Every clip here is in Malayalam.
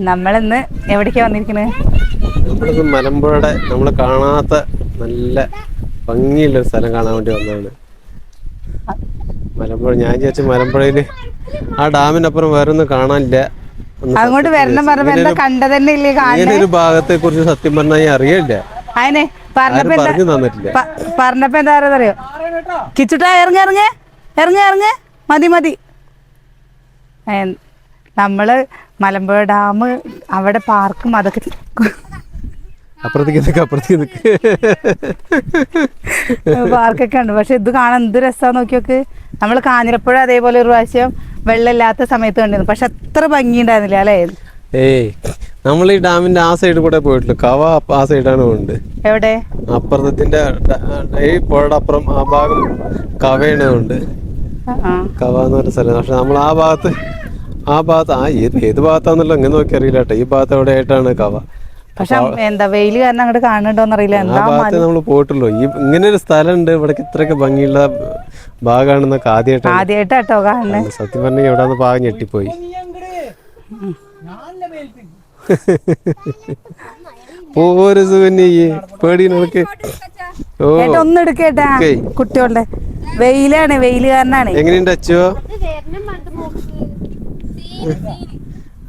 നമ്മളിന്ന് എവിടേക്കാ വന്നിരിക്കുന്നത് മലമ്പുഴയുടെ നമ്മൾ കാണാത്ത നല്ല ഭംഗിയുള്ള ഒരു സ്ഥലം കാണാൻ വേണ്ടി വന്നതാണ്. മലമ്പുഴ ഞാൻ ചേച്ചി മലമ്പുഴയിൽ ആ ഡാമിനപ്പുറം വേറെ ഒന്നും കാണാനില്ല അങ്ങോട്ട് വരണം ഇങ്ങനൊരു- കണ്ടതന്നെ ഇല്ലേ കാണുന്നത് ഒരു ഭാഗത്തെ കുറിച്ച് സത്യം പറഞ്ഞാൽ ഞാൻ അറിയില്ല അതിനെ പറഞ്ഞപ്പോ എന്താ പറഞ്ഞു തന്നിട്ടില്ല. പറഞ്ഞപ്പോ എന്താ അറിയോ? കിച്ചുട്ടാ ഇറങ്ങ ഇറങ്ങ ഇറങ്ങ ഇറങ്ങ. മതി മതി. നമ്മൾ മലമ്പുഴ ഡാം അവിടെ പാർക്കും അതൊക്കെ അപ്പുറത്തേക്ക് നിൽക്ക് അപ്പുറത്തേക്ക് നിൽക്ക് പാർക്കൊക്കെ ഉണ്ട്. പക്ഷെ ഇത് കാണാൻ എന്ത് രസമാണ് നോക്കിയൊക്കെ. നമ്മൾ കാഞ്ഞിരപ്പുഴ അതേപോലെ ഒരു പ്രാവശ്യം വെള്ളമില്ലാത്ത സമയത്ത് കണ്ടിരുന്നു. പക്ഷെ അത്ര ഭംഗി ഉണ്ടായിരുന്നില്ല അല്ലേ? ഏയ് നമ്മൾ ഈ ഡാമിന്റെ ആ സൈഡ് കൂടെ പോയിട്ടുള്ളൂ. കവ ആ സൈഡാണ് ഉണ്ട് എവിടെ? അപ്പുറത്തിന്റെ ഈ പുഴയുടെ അപ്പുറം ആ ഭാഗം കവയാണ് ഉണ്ട് കവ എന്ന് പറഞ്ഞ സ്ഥലം. പക്ഷെ നമ്മൾ ആ ഭാഗത്ത് ആ ഭാഗത്ത് ആ ഏത് ഏത് ഭാഗത്താന്നല്ലോ എങ്ങനെ നോക്കി അറിയില്ല കേട്ടോ. ഈ ഭാഗത്ത് എവിടെ ആയിട്ടാണ് കവ? പക്ഷെ എന്താ വെയിൽ കാരണം അങ്ങോട്ട് കാണുന്നുണ്ടോന്ന് അറിയില്ല. ആ ഭാഗത്ത് നമ്മൾ പോയിട്ടുള്ളൂ. ഈ ഇങ്ങനെ ഒരു സ്ഥലം ഇവിടെ ഇത്രയൊക്കെ ഭംഗിയുള്ള ഭാഗമാണെന്നൊക്കെ ആദ്യമായിട്ടാണ് ആദ്യമായിട്ടോ കാണുന്നത് സത്യം പറഞ്ഞാൽ എവിടെ ഭാഗം ഞെട്ടിപ്പോയി. പോരു സുകന്യ പേടി നിനക്ക്. ഒന്ന് എടുക്കേട്ടാ. കുട്ടികളുടെ. വെയിലാണ്. വെയിൽ കാരണാണ്. എങ്ങനെയുണ്ട് അച്ചോ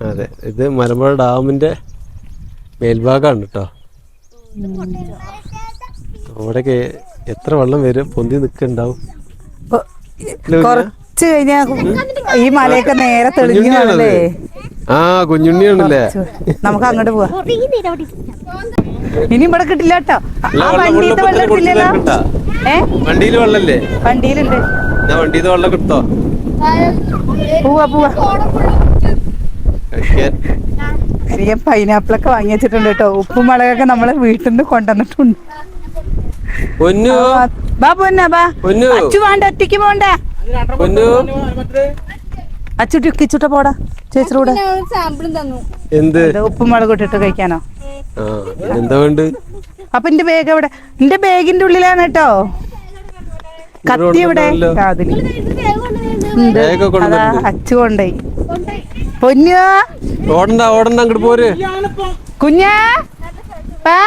അതെ ഇത് മലമ്പുഴ ഡാമിന്റെ മേൽഭാഗമാണ് കേട്ടോ അവിടെ എത്ര വെള്ളം വരും? പൊന്തി നിൽക്കുന്നുണ്ടാവും കുറച്ച് കഴിഞ്ഞാ ഈ മലയൊക്കെ നേരെ തെളിഞ്ഞു കാണല്ലേ ആ കുഞ്ഞുണ്ണിയാണല്ലേ? നമുക്ക് അങ്ങോട്ട് പോവാ. ഇനി ഇവിടെ കിട്ടില്ല കേട്ടോ ആ വെള്ളം വണ്ടിയിലത്തെ വെള്ളം കിട്ടില്ലല്ലോ. ഏ? വണ്ടിയിൽ വെള്ളല്ലേ? വണ്ടിയിലുണ്ട് വണ്ടിയിൽ വെള്ളം കിട്ടോ പോവാ പോവാ. ചെറിയ ഞാൻ പൈനാപ്പിളൊക്കെ വാങ്ങി വെച്ചിട്ടുണ്ട് കേട്ടോ. ഉപ്പും മുളകൊക്കെ നമ്മളെ വീട്ടിൽ നിന്ന് കൊണ്ടുവന്നിട്ടുണ്ട്. പൊന്നു. ബാ പൊന്നാ ബാ പൊന്നു. അച്ചു വേണ്ട ഒറ്റയ്ക്ക് പോണ്ട? പൊന്നു. അച്ചു ടിക്കിച്ചുട്ട പോടാ. ചേച്ചിയുടെ എന്ത്? ഉപ്പും മുളക് ഇട്ടിട്ട് കഴിക്കാനോ? എന്താ വേണ്ട അപ്പൊ എന്റെ ബാഗ് എവിടെ? എന്റെ ബാഗിന്റെ ഉള്ളിലാണ് കേട്ടോ. കത്തി. ആ, അതിൽ. അച്ചു കൊണ്ടേ പൊന്നു. ഓടണ്ട ഓടണ്ട അങ്ങോട്ട് പോര്. കുഞ്ഞാ. പാ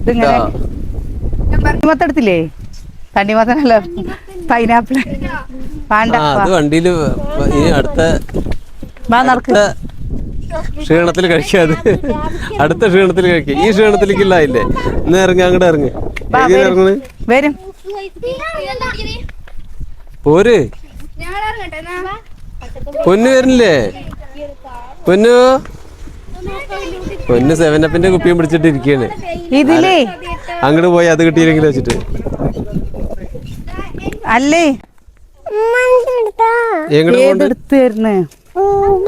ഇതിങ്ങനെ ആ. തണ്ണിമത്തെടുത്തില്ലേ തണ്ണിമത്തനല്ല പൈനാപ്പിൾ വേണ്ട ആ അത് വണ്ടിയിൽ അടുത്ത ക്ഷീണത്തിൽ കഴിക്കാതെ. അടുത്ത ക്ഷീണത്തിൽ കഴിക്കുക ഈ ക്ഷീണത്തിലേക്കില്ല ഇല്ലേ ഇന്ന് ഇറങ്ങി അങ്ങോട്ട് ഇറങ്ങി. വരും. പോര്. പൊന്നു വരുന്നില്ലേ പൊന്നു? പൊന്നു സെവൻ അപ്പിന്റെ കുപ്പിയും പിടിച്ചിട്ട് ഇരിക്കുകയാണ് ഇതിലേ. അങ്ങോട്ട് പോയി അത് കിട്ടിയില്ലെങ്കിൽ വെച്ചിട്ട്. അല്ലേ?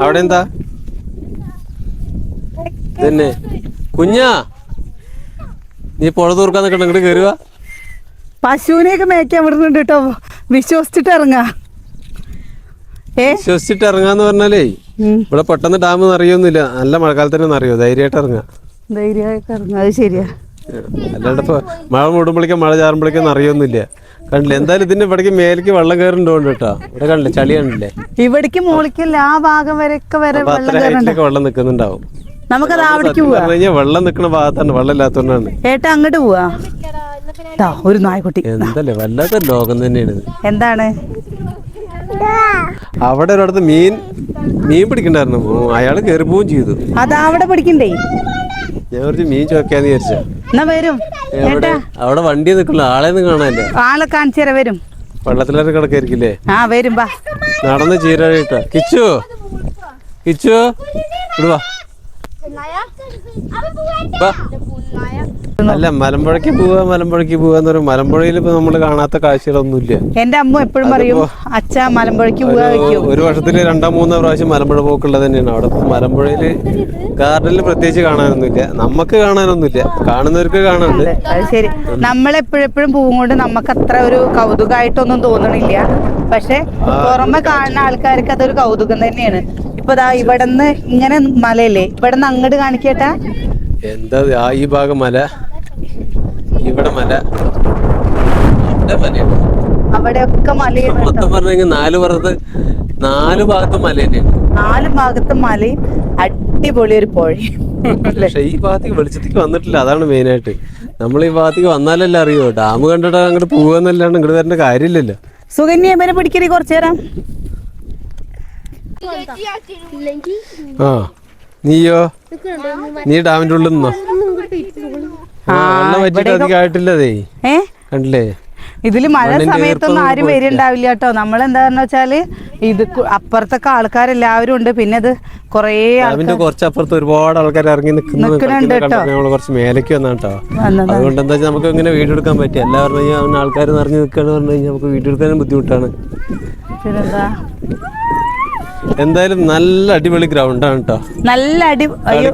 അവിടെ എന്താ? തന്നെ കുഞ്ഞാ. നീ പുഴ തൂർക്കാൻ നിൽക്കണം ഇങ്ങോട്ട് കയറുക പശുവിനെയൊക്കെ മേയ്ക്കാൻ വിടുന്നുണ്ട് കേട്ടോ. വിശ്വസിച്ചിട്ട് ഇറങ്ങാ. വിശ്വസിച്ചിട്ട് ഇറങ്ങാന്ന് പറഞ്ഞാലേ ഇവിടെ പെട്ടെന്ന് ഡാം നിറയൊന്നുമില്ല നല്ല മഴക്കാലത്ത് തന്നെ അറിയോ? ധൈര്യമായിട്ട് ഇറങ്ങാ. ധൈര്യമായിട്ട് ഇറങ്ങാം. അത് ശരിയാ. അല്ലാണ്ട് ഇപ്പൊ മഴ മൂടുമ്പോഴേക്കും മഴ ചാറുമ്പോഴേക്കും അറിയൊന്നുമില്ല. കണ്ടില്ല? എന്തായാലും ഇതിന്റെ ഇവിടേക്ക് മേലേക്ക് വെള്ളം കയറുന്നുണ്ട് കേട്ടോ. ഇവിടെ കണ്ടില്ലേ? ചളി കണ്ടില്ലേ ഇവിടേക്ക് മോളിക്കല്ല ആ ഭാഗം വരെയൊക്കെ വരെ വെള്ളം നിൽക്കുന്നുണ്ടാവും. നമുക്കത് അവിടേക്ക് പോവാ. വെള്ളം നിൽക്കുന്ന ഭാഗത്താണ് വെള്ളം ഇല്ലാത്തോണ്ടാണ് ഏട്ടാ അങ്ങോട്ട് പോവാ. ഒരു നായ്ക്കുട്ടി. എന്തല്ലേ വല്ലാത്ത ലോകം തന്നെയാണ് എന്താണ്? അവിടെ ഒരിടത്ത് മീൻ മീൻ പിടിക്കണ്ടായിരുന്നു. അയാൾ കയറി പോവും ചെയ്തു. അതാ അവിടെ പിടിക്കണ്ടേ? ഞാൻ കുറച്ച് മീൻ ചോക്കാന്ന് വിചാരിച്ച എന്നാ വരും. അവിടെ വണ്ടി നിൽക്കുള്ള ആളെ ഒന്നും കാണാനില്ല. ആളെ കാണിച്ചു തരാം വരും. വെള്ളത്തിലൊക്കെ കിടക്കായിരിക്കില്ലേ? ആ വരും നടന്ന് ചീരാട്ടോ കിച്ചു കിച്ചു ഇടുവാ. അല്ല മലമ്പുഴയ്ക്ക് പോവാ മലമ്പുഴയ്ക്ക് പോവാന്ന് പറയും മലമ്പുഴയിൽ ഇപ്പൊ നമ്മൾ കാണാത്ത കാഴ്ചകളൊന്നുമില്ല. എന്റെ അമ്മ എപ്പോഴും പറയും അച്ഛ മലമ്പുഴയ്ക്ക് പോവാ ഒരു- വർഷത്തിൽ രണ്ടോ മൂന്നോ പ്രാവശ്യം മലമ്പുഴ പോക്കുള്ളത് തന്നെയാണ്. അവിടെ മലമ്പുഴയിൽ മലമ്പുഴയിൽ ഗാർഡനിൽ പ്രത്യേകിച്ച് കാണാനൊന്നുമില്ല. നമുക്ക് കാണാനൊന്നുമില്ല. കാണുന്നവർക്ക് കാണാനുണ്ട്. അത് ശരി. നമ്മളെപ്പോഴെപ്പോഴും പൂവും കൊണ്ട് നമുക്ക് അത്ര ഒരു കൗതുകമായിട്ടൊന്നും തോന്നണില്ല. പക്ഷെ പുറമെ കാണുന്ന ആൾക്കാർക്ക് അതൊരു കൗതുകം തന്നെയാണ്. ഇപ്പൊ ദാ ഇവിടുന്ന് ഇങ്ങനെ മലയല്ലേ? ഇവിടുന്ന് അങ്ങോട്ട് കാണിക്കട്ടെ. എന്താ ആ ഈ ഭാഗം മല. ഇവിടെ മല. അവിടെ മലയാണ് അവിടെയൊക്കെ മലയാണ്. മൊത്തം പറഞ്ഞെങ്കിൽ നാല് പുറത്ത് നാല് ഭാഗത്ത് മല തന്നെയാണ്. നാല് ഭാഗത്ത് മലയും അടിപൊളി ഒരു പുഴയും. പക്ഷെ ഈ ഭാഗത്തേക്ക് വെളിച്ചത്തേക്ക് വന്നിട്ടില്ല. അതാണ് മെയിൻ ആയിട്ട്. നമ്മൾ ഈ ഭാഗത്തേക്ക് വന്നാലല്ലേ അറിയോ. ഡാം കണ്ടിട്ട് അങ്ങോട്ട് പോവാന്നല്ലാണ്ട് ഇങ്ങോട്ട് വരേണ്ട കാര്യമില്ലല്ലോ. സുകന്യ ഇവനെ പിടിക്കണി കുറച്ചു നേരം. ആ നീയോ? നീ ഡാമിന്റെ ഉള്ളിൽ നിന്നോ? കണ്ടില്ലേ? ഇതിൽ മഴ സമയത്തൊന്നും ആരും വരുന്നുണ്ടാവില്ല കേട്ടോ. നമ്മൾ എന്താന്ന് വെച്ചാൽ ഇത് അപ്പുറത്തൊക്കെ ആൾക്കാരെല്ലാവരും ഉണ്ട്. പിന്നെ അത് കൊറേ ഡാമിന്റെ കുറച്ചപ്പുറത്ത് ഒരുപാട് ആൾക്കാർ ഇറങ്ങി നിൽക്കുന്നുണ്ട് കേട്ടോ. കുറച്ച് മേലേക്ക് വന്നാ കേട്ടോ. അതുകൊണ്ട് എന്താ വെച്ചാൽ നമുക്ക് ഇങ്ങനെ വീഡിയോ എടുക്കാൻ പറ്റും എല്ലാ പറഞ്ഞാൽ ആൾക്കാർ നിറഞ്ഞു നിൽക്കുകയെന്ന് പറഞ്ഞു കഴിഞ്ഞാൽ നമുക്ക് വീഡിയോ എടുക്കാനും ബുദ്ധിമുട്ടാണ്. പിന്നെന്താ? എന്തായാലും നല്ല അടിപൊളി ഗ്രൗണ്ടാണ് കേട്ടോ നല്ല അടി അയ്യോ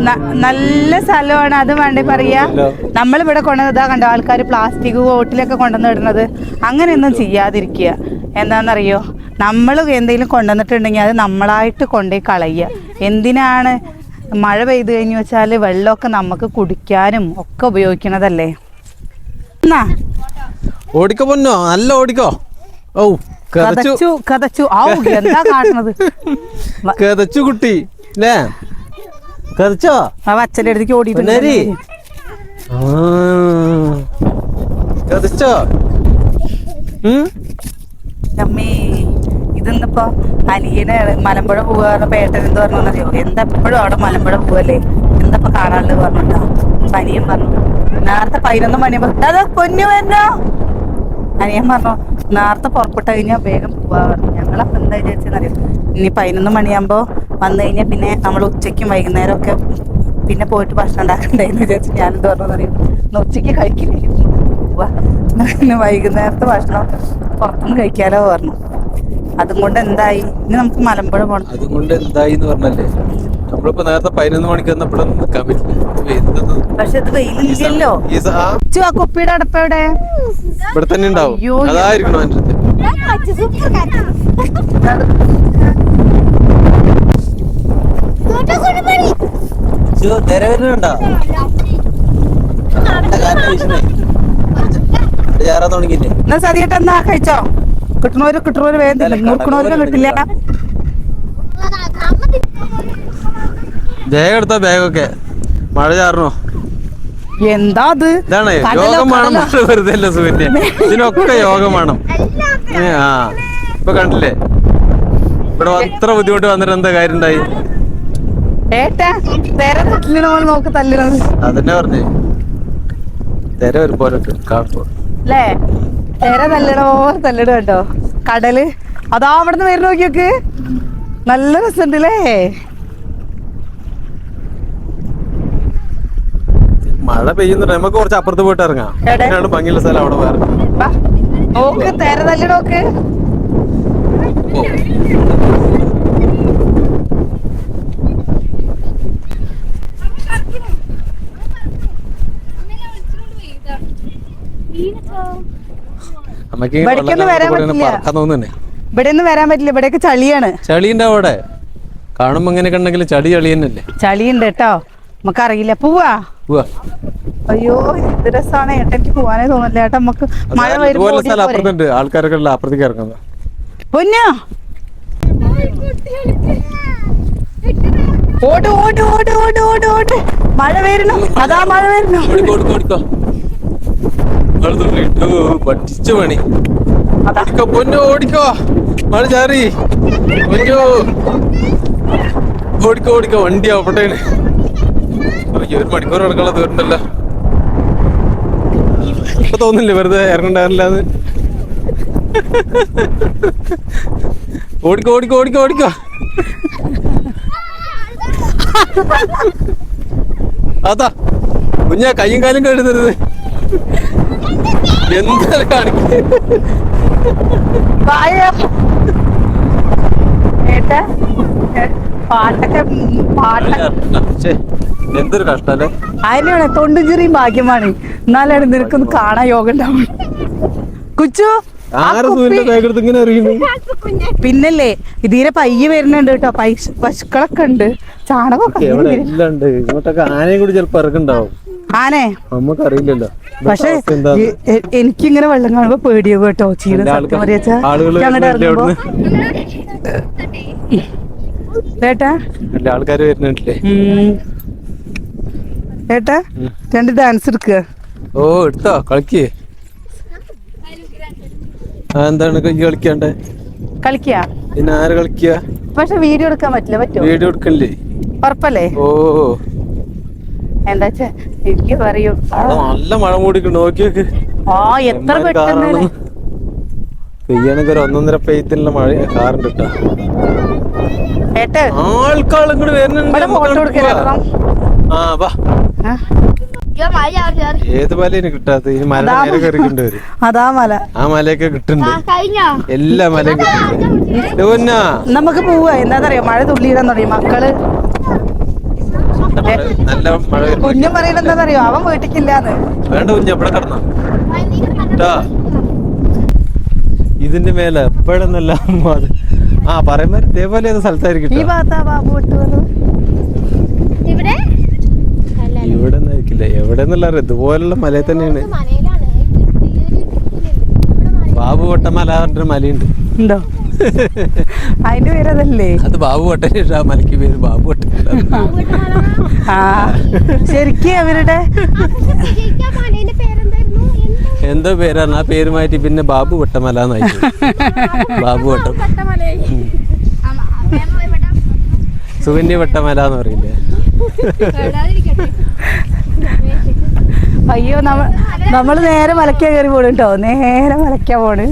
ന- നല്ല സ്ഥലമാണ് അത് വേണ്ടി പറയാ. നമ്മളിവിടെ കൊണ്ടുവന്നതാ കണ്ടോ ആൾക്കാർ പ്ലാസ്റ്റിക് ബോട്ടിലൊക്കെ കൊണ്ടുവന്ന് ഇടുന്നത്. അങ്ങനെയൊന്നും ചെയ്യാതിരിക്കുക. എന്താണെന്നറിയോ? നമ്മൾ എന്തെങ്കിലും കൊണ്ടുവന്നിട്ടുണ്ടെങ്കിൽ അത് നമ്മളായിട്ട് കൊണ്ടുപോയി കളയുക. എന്തിനാണ് മഴ പെയ്തു കഴിഞ്ഞു വെച്ചാൽ വെള്ളമൊക്കെ നമുക്ക് കുടിക്കാനും ഒക്കെ ഉപയോഗിക്കണതല്ലേ? എന്നാ? ഓടിക്കോ പൊന്നോ നല്ല ഓടിക്കോ. ഓ കതച്ചു കതച്ചു ഔ എന്താ കാണുന്നത്? കതച്ചു കുട്ടി അല്ലേ കഥച്ചോ ആ അച്ഛന്റെ അടുത്തേക്ക് ഓടിയിട്ടുണ്ട് ആ. കതച്ചോ? അമ്മേ ഇതെന്നിപ്പോ അനിയന് മലമ്പുഴ പോവാറ് പേട്ടൻ എന്ത് പറഞ്ഞറിയോ എന്താ എപ്പോഴും അവിടെ മലമ്പുഴ പോവല്ലേ? എന്താ കാണാനുള്ളത് പറഞ്ഞിട്ടാ പനിയും പറഞ്ഞു. നേരത്തെ പതിനൊന്ന് അത് പൊന്നു വരണോ അനിയൻ പറഞ്ഞു നേരത്തെ പുറപ്പെട്ട് കഴിഞ്ഞാൽ വേഗം പോവാ പറഞ്ഞു. ഞങ്ങളപ്പോ എന്താ വിചാരിച്ചെന്നറിയാം ഇനി പതിനൊന്ന് മണിയാകുമ്പോൾ വന്നു കഴിഞ്ഞാൽ പിന്നെ നമ്മൾ ഉച്ചയ്ക്കും വൈകുന്നേരം ഒക്കെ പിന്നെ പോയിട്ട് ഭക്ഷണം ഉണ്ടാക്കണ്ടായിരുന്നു വിചാരിച്ചു ഞാനെന്ത് പറഞ്ഞറിയോ ഇന്ന് ഉച്ചയ്ക്ക് കഴിക്കില്ലേ? വൈകുന്നേരത്തെ ഭക്ഷണം പുറത്തുനിന്ന് കഴിക്കാലോ പറഞ്ഞു. അതും കൊണ്ട് എന്തായി? ഇനി നമുക്ക് മലമ്പുഴ പോകണം അതുകൊണ്ട് എന്തായി എന്ന് പറഞ്ഞല്ലേ? നമ്മളിപ്പോ നേരത്തെ പതിനൊന്ന് മണിക്ക് നിൽക്കാൻ പറ്റില്ല. ആ, ആ കുപ്പിയുടെ അടപ്പ് എവിടെ? ഇവിടെ തന്നെ ഉണ്ടാവും. അതായിരിക്കണം എന്റെ അടുത്ത്. നിരവരുന്നുണ്ടോ ചാറാൻ തുടങ്ങിയില്ലേ? എന്നാ സതിയേട്ട എന്നാ കഴിച്ചോ? കിട്ടണവര് കിട്ടണവര് വേദന കിട്ടില്ല. ബാഗ് എടുത്ത ബാഗൊക്കെ. മഴ ചാറണോ? എന്താ അത് ഇതാണ് യോഗം വേണം വെറുതെ അല്ല സുഖന്യ ഇതിനൊക്കെ യോഗം വേണം. ആ. ഇപ്പൊ കണ്ടില്ലേ? ഇവിടെ അത്ര ബുദ്ധിമുട്ട് വന്നിട്ട് എന്താ കാര്യം ഉണ്ടായി? അതന്നെ പറഞ്ഞേ. തെര ഒരു പോലെ കാണുമ്പോ. അല്ലേ തെര തല്ലിട പോലെ തല്ലിട കേട്ടോ. കടൽ. അതാ അവിടെ നിന്ന് വരുന്ന നോക്കിയൊക്കെ. നല്ല രസമുണ്ട് മഴ പെയ്യുന്നുണ്ട് നമുക്ക് കുറച്ച് അപ്പുറത്ത് പോയിട്ട് ഇറങ്ങാം? അങ്ങനെയാണ് ഭംഗിയുള്ള സ്ഥലം അവിടെ വേറെ. നോക്ക് തെര. അമ്മയ്ക്ക് ഇങ്ങനെ. പറക്കാൻ തോന്നുന്നേ ഇവിടെ ഒന്നും വരാൻ പറ്റില്ല. ഇവിടെയൊക്കെ ചളിയാണ്. ചളിയുണ്ട് അവിടെ? കാണുമ്പോ ഇങ്ങനെയൊക്കെ ഉണ്ടെങ്കിൽ ചളി ചളി തന്നെയല്ലേ ചളിയുണ്ട് കേട്ടോ. നമുക്കറിയില്ല. പോവാ. അയ്യോ എന്ത് രസമാണ് പോവാനേ തോന്നില്ല നമുക്ക് മഴ ആൾക്കാരൊക്കെ ഉള്ള അപ്പുറത്തേക്ക് ഇറങ്ങുന്നത് പൊന്നോ? ഓട് ഓട് ഓട് ഓട് ഓട് ഓട്. മഴ വരുന്നു. അതാ മഴ വരുന്നു. ഓടിക്കോ പറ്റിച്ചു പണി. പൊന്നു ഓടിക്കോ. മഴ ചാറി. പൊന്നു. ഓടിക്കോ ഓടിക്കോ. വണ്ടി ആവട്ടെ ഒരു മണിക്കൂർ കിടക്കാനുള്ള തീർന്നില്ല ഇപ്പൊ തോന്നില്ലേ വെറുതെ ഇറങ്ങണ്ടാറില്ലാന്ന് ഓടിക്കോ ഓടിക്കോ ഓടിക്കോ ഓടിക്കോ. അതാ കുഞ്ഞാ കയ്യും കാലും കഴുതരുത്. എന്താ കാണിക്കേ? പാട്ടൊക്കെ പാട്ടൊക്കെ. എന്തൊരു കഷ്ടല്ലേ? അതിനാണ് തൊണ്ടുചെറിയും ഭാഗ്യമാണ്. എന്നാലാണ് നിനക്കൊന്ന് കാണാൻ യോഗ ഉണ്ടാവും കുച്ചു പിന്നല്ലേ ഇതീരെ പയ്യ വരുന്നുണ്ട് കേട്ടോ. പൈസ പശുക്കളൊക്കെ ഉണ്ട്. ചാണകമൊക്കെ ആനെ? നമുക്കറിയില്ലല്ലോ. പക്ഷെ എനിക്കിങ്ങനെ വെള്ളം കാണുമ്പോ പേടിയോ കേട്ടോ. ചീന എല്ലാ സത്യം ആൾക്കാ- പറയാച്ചാ. ആളുകൾ ഇറങ്ങുമ്പോ? ഏട്ടാ? ആൾക്കാർ വരുന്നുണ്ടല്ലേ. ഏട്ടാ രണ്ട് ഡാൻസ് എടുക്കുക ഓ എടുത്തോ കളിക്ക്. എന്താണ് കളിക്കാണ്ട്? കളിക്കുക പിന്നെ ആര് കളിക്കുക പക്ഷെ വീഡിയോ എടുക്കാൻ പറ്റില്ല പറ്റുമോ വീഡിയോ എടുക്കണില്ലേ? ഉറപ്പല്ലേ? ഓ എന്താ എനിക്ക് പറയൂ. നല്ല മഴ മൂടിക്കുന്നു നോക്കി ആ എത്ര പെട്ടെന്ന്. പെയ്യാണെങ്കിൽ ഒരു ഒന്നൊന്നര പെയ്യത്തിനുള്ള മഴ കാറുണ്ട് കേട്ടോ. ആൾക്കാൾ ഇങ്ങോട്ട് വരുന്നുണ്ട്. ആ വാ. ഏത് മലയാണ് കിട്ടാത്ത ഈ മല നേരെ കയറിക്കൊണ്ട് വരും. അതാ മല. ആ മലയൊക്കെ കിട്ടുന്നുണ്ട്. കഴിഞ്ഞോ? എല്ലാ മലയും കിട്ടുന്നുണ്ട്. നമുക്ക് പോവാ. എന്താന്നറിയോ? മഴ തുള്ളിയിടാൻ തുടങ്ങി. മക്കൾ നല്ല മഴ. കുഞ്ഞു പറയുന്നത് എന്താന്നറിയോ? അവൻ വീട്ടിക്കില്ലാന്ന്. വേണ്ട കുഞ്ഞു എവിടെ കിടന്ന. ട്ടാ. ഇതിന്റെ മേലെ എപ്പോഴെന്നല്ല ആ പറയുമ്പോ ഇതേപോലെ ഏത് സ്ഥലത്തായിരിക്കും ഈ. ഭാഗത്താ ബാബു വിട്ടു വന്നത് ഇവിടെ ഇവിടെ നിന്നായിരിക്കില്ല എവിടെ നിന്നുള്ള ഇതുപോലുള്ള മല തന്നെയാണ്. മലയിലാണ് ബാബു വട്ടമല പറഞ്ഞൊരു മലയുണ്ട്. ഉണ്ടോ? അതിന്റെ പേരതല്ലേ? അത് ബാബു വട്ടനെ ആ മലയ്ക്ക് പേര് ബാബു വട്ട ആ ശരിക്കും അവരുടെ എന്തോ? എന്തോ പേരാണ്. ആ പേര് മാറ്റി പിന്നെ ബാബു വട്ടമല എന്നായി ബാബു വട്ടം. സുകന്യ വട്ടമല എന്ന് പറയില്ലേ? അയ്യോ നമ്മ നമ്മൾ നേരെ മലക്കാ കയറി പോണു കേട്ടോ നേരെ മലക്കാ പോണ്.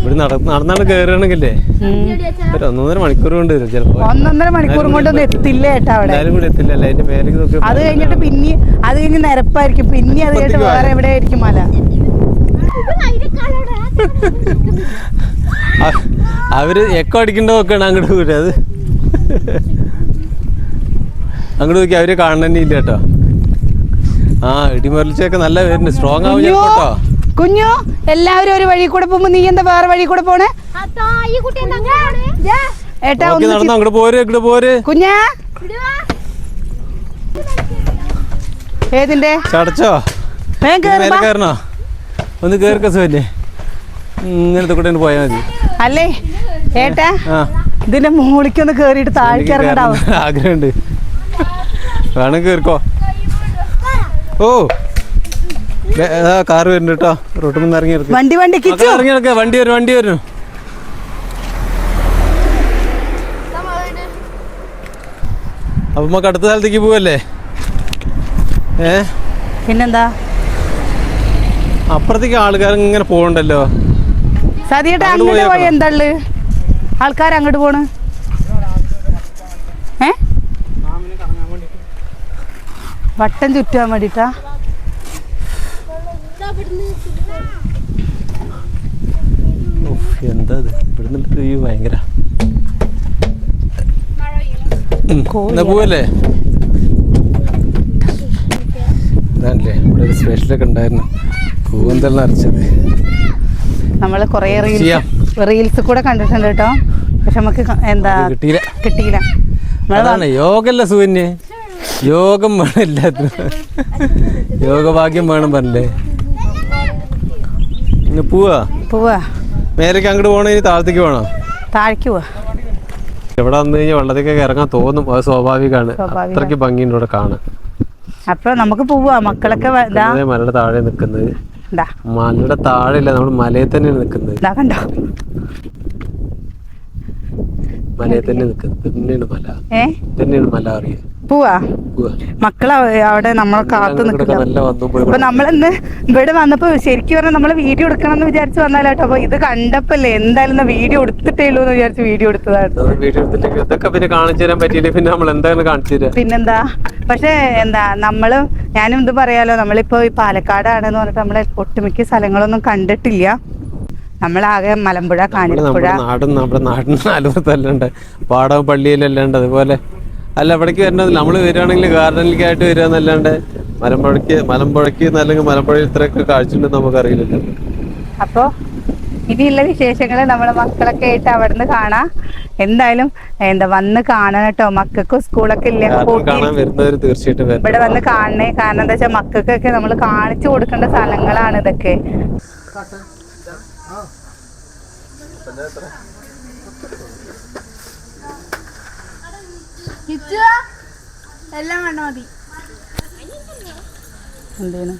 ഇവിടെ നടന്നാണ്. ഒരു ഒന്നൊന്നര മണിക്കൂർ കൊണ്ട് വരും ചിലപ്പോ. ഒന്നൊന്നര മണിക്കൂർ കൊണ്ടൊന്നും എത്തില്ല ഏട്ടാ അവിടെ? അത് കഴിഞ്ഞിട്ട് പിന്നെ അത് കഴിഞ്ഞ് നിരപ്പായിരിക്കും. പിന്നെ അത് കഴിഞ്ഞിട്ട് വേറെ എവിടെ ആയിരിക്കും മല? അവർ എക്കോ അടിക്കണ്ടോ നോക്കണം അങ്ങോട്ട് അത് അങ്ങോട്ട് നോക്കി അവർ കാണണന്നെ ഇല്ല കേട്ടോ. ആ ഇടിമറിച്ചൊക്കെ നല്ല വരുന്നുണ്ട് സ്ട്രോങ് ആവും കുഞ്ഞു ചിലപ്പോ കേട്ടോ. കുഞ്ഞു എല്ലാവരും ഒരു വഴി കൂടെ പോകുമ്പോ നീ എന്താ വേറെ വഴി കൂടെ പോണേ? ഏട്ടാ ഒന്ന് നടന്നു അങ്ങോട്ട് പോര് ഇങ്ങോട്ട് പോര്. കുഞ്ഞാ. ഏതിന്റെ ചടച്ചോ. കയറണോ ഒന്ന് കേറിക്ക സുവല്ലേ ഇങ്ങനത്തെ കൂടെ ഒന്ന് പോയാൽ മതി. അല്ലേ? ഏട്ടാ ഇതിന്റെ മൂളിക്കൊന്ന് കേറിയിട്ട് താഴേക്ക് എനിക്ക് ഇറങ്ങണ്ടാവും? ആഗ്രഹമുണ്ട്. വേണം കേറിക്കോ. ഓ കാർ വരുന്നുണ്ട് കേട്ടോ. റോട്ടിൽ നിന്ന് ഇറങ്ങി വണ്ടി വണ്ടി ഇറങ്ങി നടക്കുക വണ്ടി വരും വണ്ടി വരും. അപ്പൊ നമുക്ക് അടുത്ത സ്ഥലത്തേക്ക് പോവല്ലേ? ഏ? പിന്നെന്താ? അപ്പുറത്തേക്ക് ആൾക്കാർ ഇങ്ങനെ പോകണ്ടല്ലോ സതിയുടെ അങ്ങോട്ട് പോയി എന്താൾ എന്താ ആൾക്കാർ അങ്ങോട്ട് പോണ് ഏ വട്ടം ചുറ്റാൻ വേണ്ടിട്ടാ. എന്താ ഇവിടുന്ന് വ്യൂ ഭയങ്കര. പോവല്ലേ? ഇതാണല്ലേ ഇവിടെ ഒരു സ്പെഷ്യലൊക്കെ ഉണ്ടായിരുന്നു. കൂന്തൽ നിറച്ചത് നമ്മൾ കൊറേ റീൽസ് റീൽസ് കൂടെ കണ്ടിട്ടുണ്ട് കേട്ടോ. പക്ഷെ നമുക്ക് എന്താ കിട്ടിയില്ല. കിട്ടിയില്ല. യോഗല്ല സുകന്യ? യോഗം വേണം എല്ലാത്തിനും. യോഗഭാഗ്യം വേണം പറഞ്ഞേ പോവാ? പോവാ. മേലേക്ക് അങ്ങോട്ട് പോകണോ ഇനി താഴത്തേക്ക് വേണോ താഴേക്ക് പോവാ. ഇവിടെ വന്നു കഴിഞ്ഞാൽ വെള്ളത്തേക്കൊക്കെ ഇറങ്ങാൻ തോന്നും. അത് സ്വാഭാവികമാണ് സ്വാഭാവികം. അത്രയ്ക്ക് ഭംഗിയുണ്ട് ഇവിടെ കാണാൻ. അപ്പൊ നമുക്ക് പോവാ. മക്കളൊക്കെ മലയുടെ താഴെ നിൽക്കുന്നത്. മലയുടെ താഴെ ഇല്ല നമ്മൾ മലയിൽ തന്നെ നിൽക്കുന്നത്. മലയെ കണ്ടോ? മലയിൽ തന്നെ നിൽക്കുന്നത്. തന്നെയാണ് മല. തന്നെയാണ് മല അറിയുക പോവാ? മക്കളെ അവിടെ നമ്മൾ കാത്തു പോയി അപ്പൊ നമ്മളിന്ന് ഇവിടെ വന്നപ്പോ ശരിക്കും പറഞ്ഞാൽ നമ്മൾ വീഡിയോ എടുക്കണം എന്ന് വിചാരിച്ചു വന്നാലോട്ടോ. അപ്പൊ ഇത് കണ്ടപ്പല്ലേ എന്തായാലും വീഡിയോ എടുത്തിട്ടേ ഉള്ളൂ എന്ന് വിചാരിച്ച് വീഡിയോ എടുത്തതായിരുന്നു ഇതൊക്കെ പിന്നെ കാണിച്ചു തരാൻ പറ്റിയില്ല? പിന്നെ നമ്മൾ എന്താണ് കാണിച്ചു തരാ. പിന്നെന്താ? പക്ഷെ എന്താ നമ്മൾ ഞാനും ഇത് പറയാലോ. നമ്മളിപ്പോ ഈ പാലക്കാടാണെന്ന് പറഞ്ഞിട്ട് നമ്മളെ ഒട്ടുമിക്ക സ്ഥലങ്ങളൊന്നും കണ്ടിട്ടില്ല. നമ്മളാകെ മലമ്പുഴ നമ്മൾ കാഞ്ഞിരപ്പുഴ. നാടും നമ്മുടെ നാടിന് നാലുപുറത്തല്ലാണ്ട് പാടവും പള്ളിയിലല്ലാണ്ട് അതുപോലെ അല്ല അവിടേക്ക് വരണത് നമ്മൾ വരികയാണെങ്കിൽ ഗാർഡനിലേക്ക് ആയിട്ട് വരിക എന്നല്ലാണ്ട് മലമ്പുഴയ്ക്ക് മലമ്പുഴയ്ക്ക് അല്ലെങ്കിൽ മലമ്പുഴയിൽ ഇത്രയൊക്കെ കാഴ്ച ഉണ്ടെന്ന് നമുക്കറിയില്ലല്ലോ. അപ്പോ ഇനിയുള്ള വിശേഷങ്ങൾ നമ്മുടെ മക്കളൊക്കെ ആയിട്ട് അവിടുന്ന് കാണാ. എന്തായാലും എന്താ വന്ന് കാണണം കേട്ടോ. മക്കൾക്കും സ്കൂളൊക്കെ ഇല്ല? തീർച്ചയായിട്ടും ഇവിടെ വന്ന് കാണണേ. കാരണം എന്താ വെച്ചാൽ മക്കൾക്കൊക്കെ നമ്മൾ കാണിച്ചു കൊടുക്കേണ്ട സ്ഥലങ്ങളാണ് ഇതൊക്കെ. എല്ലാം കണ്ട മതി. എന്തേനു?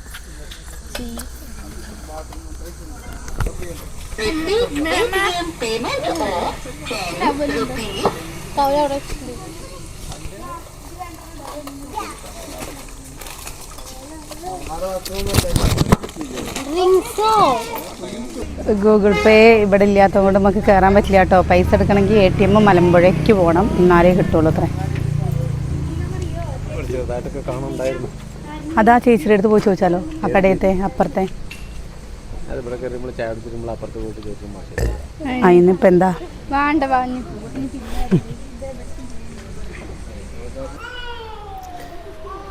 ഗൂഗിൾ പേ ഇവിടെ ഇല്ലാത്തതുകൊണ്ട് നമുക്ക് കയറാൻ പറ്റില്ല കേട്ടോ. പൈസ എടുക്കണമെങ്കിൽ എ ടി എം മലമ്പുഴയ്ക്ക് പോകണം. എന്നാലേ കിട്ടുള്ളൂ അത്രേ. ചെറുതായിട്ടൊക്കെ കാണുന്നുണ്ടായിരുന്നു. അതാ ചേച്ചിയുടെ അടുത്ത് പോയി ചോദിച്ചാലോ? ആ കടയത്തെ അപ്പുറത്തെ. അത് ഇവിടെ കയറി നമ്മൾ ചായ കുടിച്ചിട്ട് നമ്മൾ അപ്പുറത്ത് പോയിട്ട് ചോദിക്കും ആ ഇന്നിപ്പോൾ എന്താ? വേണ്ട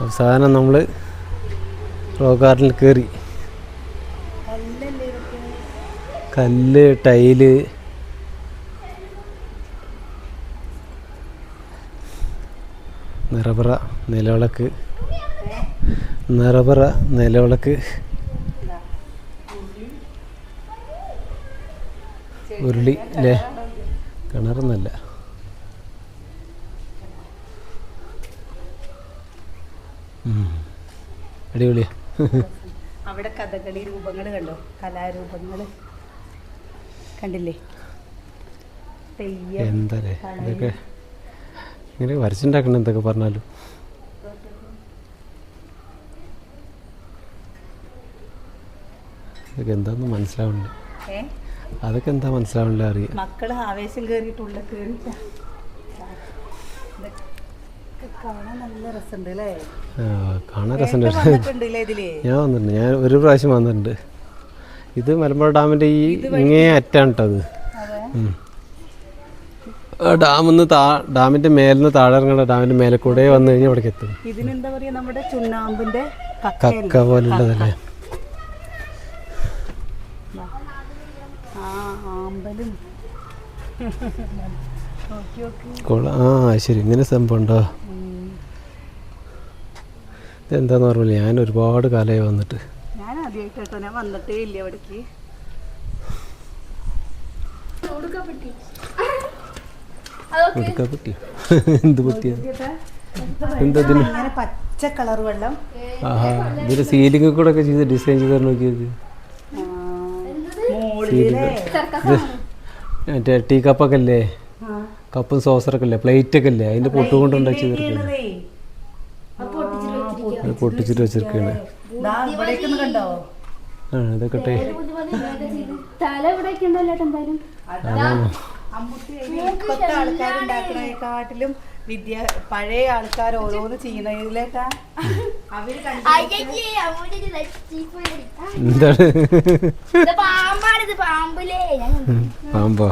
അവസാനം നമ്മൾ റോക്ക് ഗാർഡനിൽ കയറി. കല്ല് ടൈൽ നിറപറ നിലവിളക്ക്. നിറപറ നിലവിളക്ക്. ഉരുളി അല്ലേ കിണറൊന്നല്ല. അടിപൊളിയാ. അവിടെ കഥകളി രൂപങ്ങൾ കണ്ടോ? കലാരൂപങ്ങൾ കണ്ടില്ലേ? എന്താ ഇതൊക്കെ ഇങ്ങനെ വരച്ചുണ്ടാക്കണം എന്തൊക്കെ പറഞ്ഞാലും. അതൊക്കെ എന്താന്ന് മനസ്സിലാവുന്നുണ്ട് ഏ? അതൊക്കെ എന്താ മനസ്സിലാവണില്ല അറിയാം. മക്കൾ ആവേശം കയറിയിട്ടുള്ള കയറി കാണാൻ രസമുണ്ട് ഞാൻ വന്നിട്ടുണ്ട്. ഞാൻ ഒരു പ്രാവശ്യം വന്നിട്ടുണ്ട്. ഇത് മലമ്പുഴ ഡാമിന്റെ ഈ ഇങ്ങേ അറ്റാണ് കേട്ടോ അത്. ഡാമിന്ന് താ ഡാമിന്റെ മേലിന്ന് താഴെ ഇറങ്ങണ ഡാമിന്റെ മേലെ കൂടെ വന്നു കഴിഞ്ഞാൽ അവിടേക്ക് എത്തും. ഇതിനെന്താ പറയുക നമ്മുടെ ചുണ്ണാമ്പിന്റെ കക്ക? പോലുള്ളതല്ലേ? ആ ശരി. ഇങ്ങനെ സംഭവം ഉണ്ടോ ഇതെന്താന്ന് പറഞ്ഞില്ല ഞാൻ ഒരുപാട് കാലമായി വന്നിട്ട്. ഞാൻ ആദ്യമായിട്ട് കേട്ടോ ഞാൻ വന്നിട്ടേ ഇല്ല അവിടേക്ക് എടുക്കാൻ പറ്റിയോ എന്ത് പറ്റിയ എന്തതിന് പച്ച കളർ വെള്ളം. ആഹാ ഇതിന്റെ സീലിംഗ് കൂടെ ഒക്കെ ചെയ്ത് ഡിസൈൻ ചെയ്ത് നോക്കിയത്. മറ്റേ ടീ കപ്പൊക്കെ അല്ലേ കപ്പും സോസറൊക്കെ അല്ലേ പ്ലേറ്റ് ഒക്കെ അല്ലേ അതിന്റെ പൊട്ട് കൊണ്ടുണ്ടാക്കി തീർക്കുന്നത് പൊട്ടിച്ചിട്ട് വെച്ചിരിക്കുകയാണ് ആ ഇതൊക്കെ അമ്മുട്ടി ഇപ്പത്തെ ആൾക്കാരുണ്ടാക്കുന്നതിനെക്കാട്ടിലും വിദ്യ പഴയ ആൾക്കാർ ഓരോന്ന് ചെയ്യുന്നതിലേക്കാ അവർ പാമ്പോ.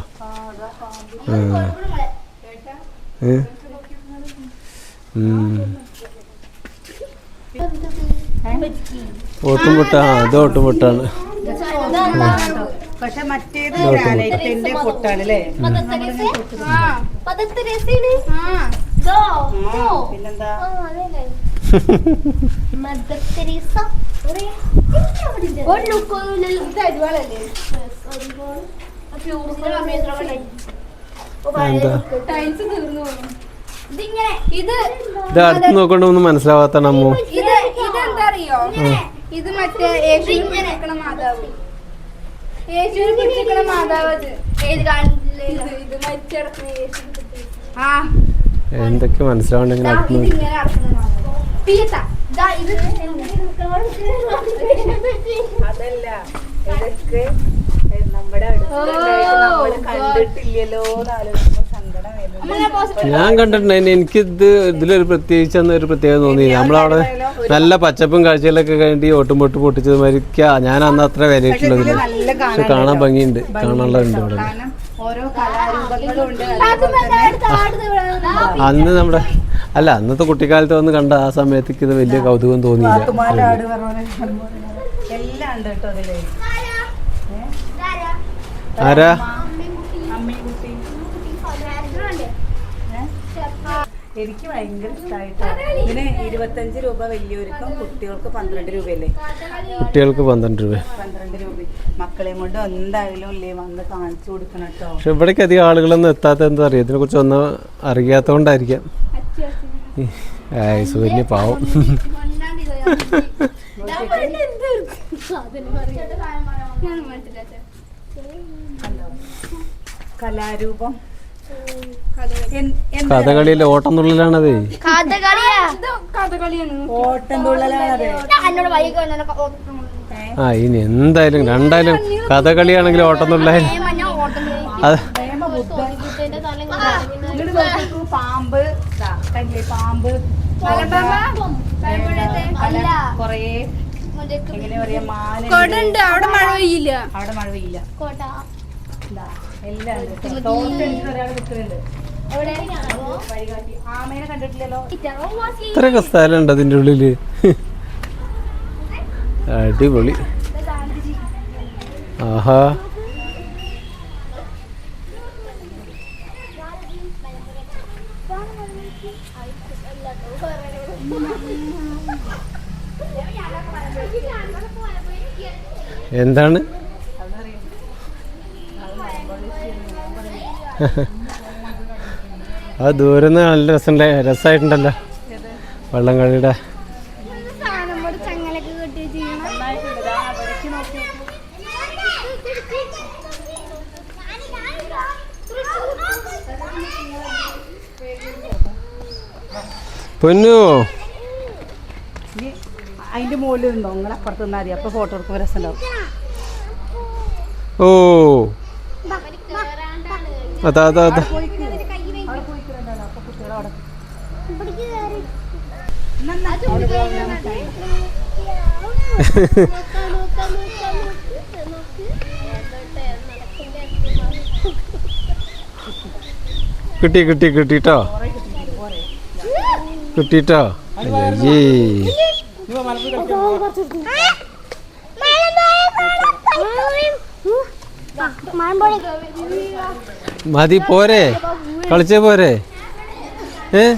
ഓട്ടുമുട്ട അത് ഓട്ടുമുട്ടാണ്. പക്ഷെ മറ്റേത് ഗ്രാനൈറ്റിന്റെ പൊട്ടാണ് അല്ലേ പിന്നെന്താ ഇത് ഇത് അടുത്ത് നോക്കൊണ്ട് ഒന്നും മനസ്സിലാവാത്ത അമ്മു ഇത് ഇതെന്താ അറിയോ ഇത് മറ്റേ പിടിക്കണ മാതാവ് യേശുവിനെ പിടിച്ചിരിക്കണ മാതാവ് ഏത് കാണില്ലേ ഇത് മരിച്ചിടക്കണ യേശു ആ. എന്തൊക്കെ മനസ്സിലാവണ്ടെങ്കിൽ ദാ ഇത് അതല്ല ഇതൊക്കെ നമ്മുടെ കണ്ടിട്ടില്ലല്ലോ ഞാൻ കണ്ടിട്ടുണ്ടായിരുന്നു എനിക്ക് ഇത് ഇതിലൊരു പ്രത്യേകിച്ച് ഒരു പ്രത്യേകത തോന്നി. നമ്മളവിടെ നല്ല പച്ചപ്പും കാഴ്ചകളൊക്കെ കഴിഞ്ഞിട്ട് ഓട്ടും പൊട്ട് പൊട്ടിച്ചത് മരിക്കാ ഞാൻ അന്ന് അത്ര വിലയിട്ടുള്ളതില്ല നല്ല പക്ഷെ കാണാൻ ഭംഗിയുണ്ട്. കാണാനുള്ളതുണ്ട് ഇവിടെ. ഓരോ കലാരൂപങ്ങളും ഉണ്ട്. അന്ന് നമ്മുടെ അല്ല അന്നത്തെ കുട്ടിക്കാലത്ത് വന്ന് കണ്ട ആ സമയത്തേക്ക് ഇത് വലിയ കൗതുകം തോന്നിയില്ല. ആരാ? എനിക്ക് ഭയങ്കര ഇഷ്ടമായിട്ടോ ഇതിന് ഇരുപത്തഞ്ച് രൂപ വലിയവർക്കും കുട്ടികൾക്ക് പന്ത്രണ്ട് രൂപയല്ലേ? കുട്ടികൾക്ക് പന്ത്രണ്ട് രൂപ. പന്ത്രണ്ട് രൂപ. മക്കളെയും കൊണ്ട് എന്തായാലും ഇല്ലേ വന്ന് കാണിച്ചു കൊടുക്കണം കേട്ടോ പക്ഷെ ഇവിടേക്ക് അധികം ആളുകളൊന്നും എത്താത്ത എന്താ അറിയാം ഇതിനെ കുറിച്ച് ഒന്നും അറിയാത്തോണ്ടായിരിക്കാം. സൂര്യന് പാവം. കലാരൂപം. കഥകളിയിലെ ഓട്ടം തുള്ളലാണത് ഓട്ടം ആ ഇനി എന്തായാലും രണ്ടായാലും കഥകളിയാണെങ്കിൽ ഓട്ടം തുള്ളൽ അത് ഇങ്ങോട്ട് നോക്കിക്കൂ, പാമ്പ്. ദാ, കണ്ടില്ലേ? പാമ്പ്. അല്ല. കൊറേ എങ്ങനെ പറയാ മാല കൊടണ്ട്. അവിടെ മഴ പെയ്യില്ല. അവിടെ മഴ പെയ്യില്ല. എല്ലാം ഒരാൾ നിൽക്കുന്നുണ്ട് ഇത്രയൊക്കെ സ്ഥലമുണ്ട് അതിന്റെ ഉള്ളിൽ. അടിപൊളി. ആഹാ. എന്താണ്? ആ ദൂരം നല്ല രസമുണ്ട്. രസമായിട്ടുണ്ടല്ലോ വള്ളം കളിയുടെ. പൊന്നു. അതിന്റെ മുകളിൽ ഉണ്ടോ? നിങ്ങൾ അപ്പുറത്ത് നിന്നാ മതി. അപ്പൊ ഫോട്ടോ എടുക്കുമ്പോൾ രസമുണ്ടാവും. ഓ. അതാ അതാ അതാ. കിട്ടി കിട്ടി കിട്ടിട്ടോ? കിട്ടിട്ടോ? അയ്യേ. മതി പോരെ. കളിച്ചേ പോരെ. ഏ?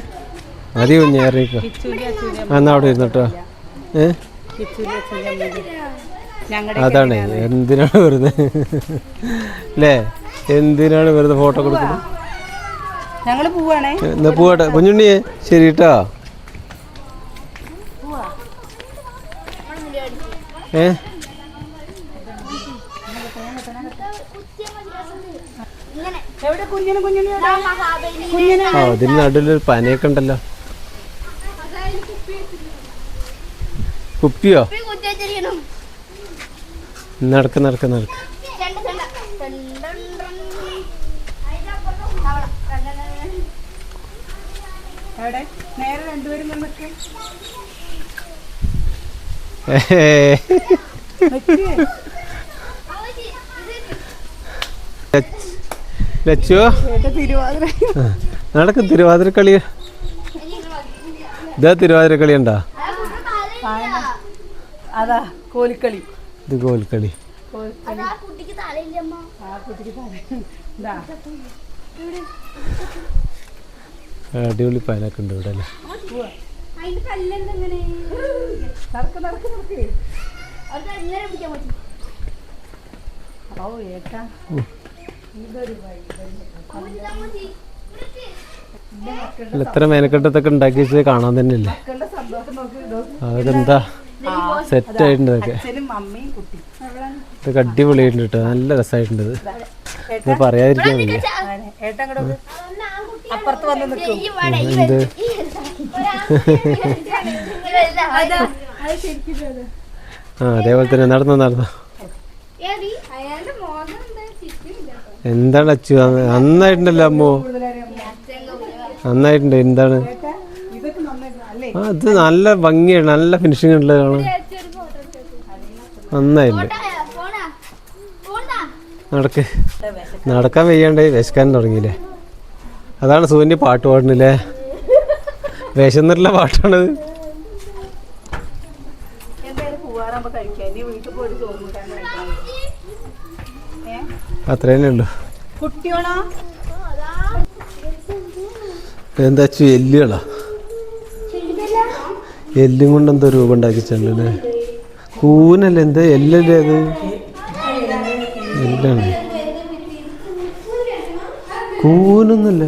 മതി കുഞ്ഞേറിക്കോ ഏറിയിക്കോ എന്നാ അവിടെ ഇരുന്നിട്ടോ? ഏ? അതാണ്. എന്തിനാണ് വെറുതെ? അല്ലേ എന്തിനാണ് വെറുതെ ഫോട്ടോ കൊടുക്കുന്നത്? ഞങ്ങൾ പോവാണേ. എന്നാ പോവാട്ടെ. കുഞ്ഞുണ്ണിയെ ശരി കേട്ടോ ഏ? എവിടെ കുഞ്ഞിന് കുഞ്ഞിന്? എവിടെ? കുഞ്ഞിന് ആ ഇതിന് നടുവിലൊരു പനയൊക്കെ ഉണ്ടല്ലോ. കുപ്പിയോ? നടക്ക് നടക്ക് നടക്ക്. ലച്ചു നടക്ക് തിരുവാതിര. കളി ഇതാ തിരുവാതിര കളി ഉണ്ടാ അതാ കോലിക്കളി. ഇത് കോൽക്കളി കോലിക്കളി. കുട്ടിക്ക് തലയില്ലമ്മ ആ കുട്ടിക്ക് തല ഇതാ. അടിപൊളി പാലൊക്കെ ഉണ്ട് ഇവിടെ അല്ലേ? നടക്ക് അല്ല ഇത്ര മേനക്കെട്ടത്തൊക്കെ ഉണ്ടാക്കി വെച്ചത് കാണാൻ തന്നെയല്ലേ? സന്തോഷം നോക്കി അതെന്താ? സെറ്റ് ആയിട്ടുണ്ട് ഇതൊക്കെ. ഇതൊക്കെ അടിപൊളിയായിട്ടുണ്ട് കേട്ടോ. നല്ല രസമായിട്ടുണ്ട് ഇത്. പറയാതിരിക്കാൻ വയ്യ. എന്ത്? ആ അതേപോലെ തന്നെ. നടന്നു നടന്നു. എന്താണ് അച്ചു? നന്നായിട്ടുണ്ടല്ലോ അമ്മോ. നന്നായിട്ടുണ്ട്. എന്താണ്? അത് നല്ല ഭംഗിയാണ്. നല്ല ഫിനിഷിംഗ് ഉണ്ട് കാണാൻ. നന്നായിട്ടുണ്ട്. നടക്ക്. നടക്കാൻ വയ്യാണ്ട് വിശക്കാൻ തുടങ്ങിയില്ലേ? അതാണ് സൂര്യന്റെ പാട്ട് പാടുന്നില്ലേ? വിശന്നിട്ടുള്ള പാട്ടാണത്. അത്രേ ഉള്ളു. കുട്ടിയോണോ എന്താ വെച്ചു എല്ലുകളാ? എല്ലും കൊണ്ട് എന്തോ രൂപം ഉണ്ടാക്കിച്ചല്ലേ കൂനല്ലേ എന്താ എല്ലല്ലേ അത്? എല്ലാണ്. കൂനൊന്നുമല്ല.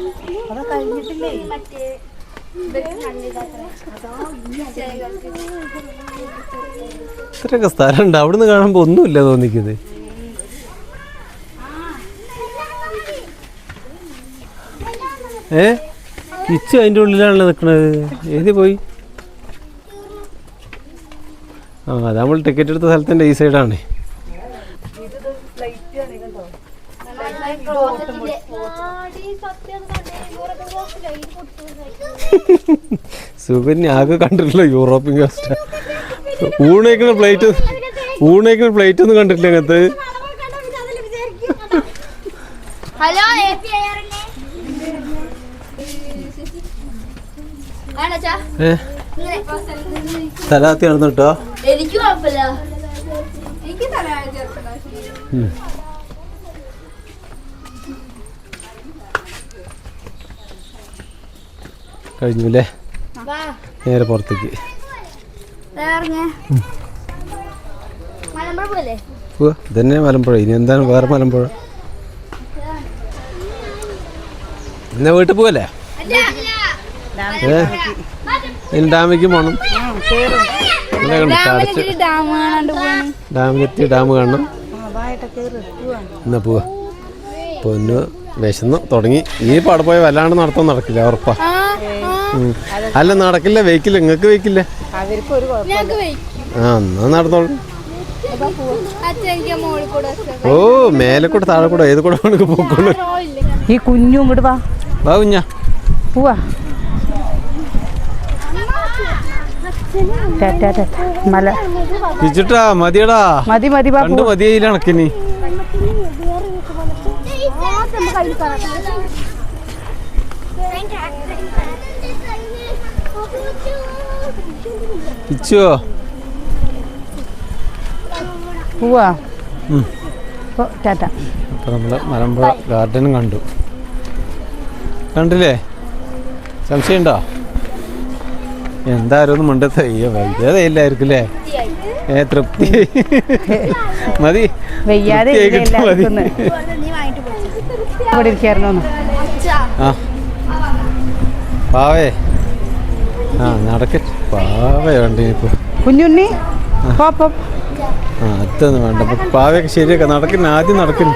കഴിഞ്ഞിട്ടില്ലേ? തലമുട്ടണ്ട ഇത്രയൊക്കെ സ്ഥലമുണ്ട്. അവിടുന്ന് കാണുമ്പോൾ ഒന്നുമില്ല തോന്നിക്കുന്നത്. ഏ? കിച്ച് അതിന്റെ ഉള്ളിലാണല്ലോ നിൽക്കുന്നത് ഏതി പോയി? ആ അത് നമ്മൾ ടിക്കറ്റ് എടുത്ത സ്ഥലത്തിന്റെ ഈ സൈഡാണ് സുകന്യ ആകെ കണ്ടിട്ടില്ല യൂറോപ്യൻ ഗസ്റ്റ് ഊണേക്കുന്ന പ്ലേറ്റ് ഊണേക്കുന്ന പ്ലേറ്റ് ഒന്നും കണ്ടിട്ടില്ല അങ്ങനത്തെ ഹലോ തലാത്തി നടന്നിട്ടോ? എനിക്ക് കുഴപ്പമില്ല. എനിക്ക് കഴിഞ്ഞു അല്ലേ നേരെ പുറത്തേക്ക്. ഇതന്നെ മലമ്പുഴ. ഇനി എന്താണ് വേറെ മലമ്പുഴ? എന്നാ വീട്ടിൽ പോവല്ലേ? ഏ? ഇനി ഡാമിലേക്ക് പോകണം ഇല്ല കണ്ടു? ചാടച്ച്. ഡാം കാണാണ്ട് പോവാണ് ഡാമിലെത്തി ഡാം കാണണം. എന്നാ പോവാ. പൊന്നു വിശന്നു തുടങ്ങി. ഈ പാടെ പോയ വല്ലാണ്ട് നടത്തം നടക്കില്ല ഉറപ്പാ. അല്ല നടക്കില്ല വെയ്ക്കില്ല നിങ്ങൾക്ക് വെയ്ക്കില്ല ആ എന്നാ നടന്നോളൂ ഓ മേലെ കൂടെ താഴെ കൂടെ ഏത് കൂടെ വേണമെങ്കിൽ പോക്കോളൂ ഈ കുഞ്ഞും ഇങ്ങോട്ട് വാ വാ കുഞ്ഞാ പോവാ മല മതിയടാ മതി മതി വാ രണ്ട് മതിയായില്ല കണക്കിനി പിച്ചുവോ പോവാ. ടാറ്റ. അപ്പോൾ നമ്മൾ മലമ്പുഴ ഗാർഡൻ കണ്ടു. കണ്ടില്ലേ? സംശയമുണ്ടോ? എന്തായാലും ഒന്നും മിണ്ടത്തെ. അയ്യോ വൈദ്യതയില്ലായിരിക്കും അല്ലേ ഏ തൃപ്തി. മതി. വെയ്യാതെ മതി. ഇവിടെ ഇരിക്കായിരുന്നു. ആ. പാവേ. ആ നടക്ക. പാവേ വേണ്ട ഇനിയിപ്പോ കുഞ്ഞുണ്ണി പോപ്പം അതൊന്നും വേണ്ട. പാവയൊക്കെ ശരിയൊക്കെ. നടക്കുന്ന ആദ്യം നടക്കുന്നു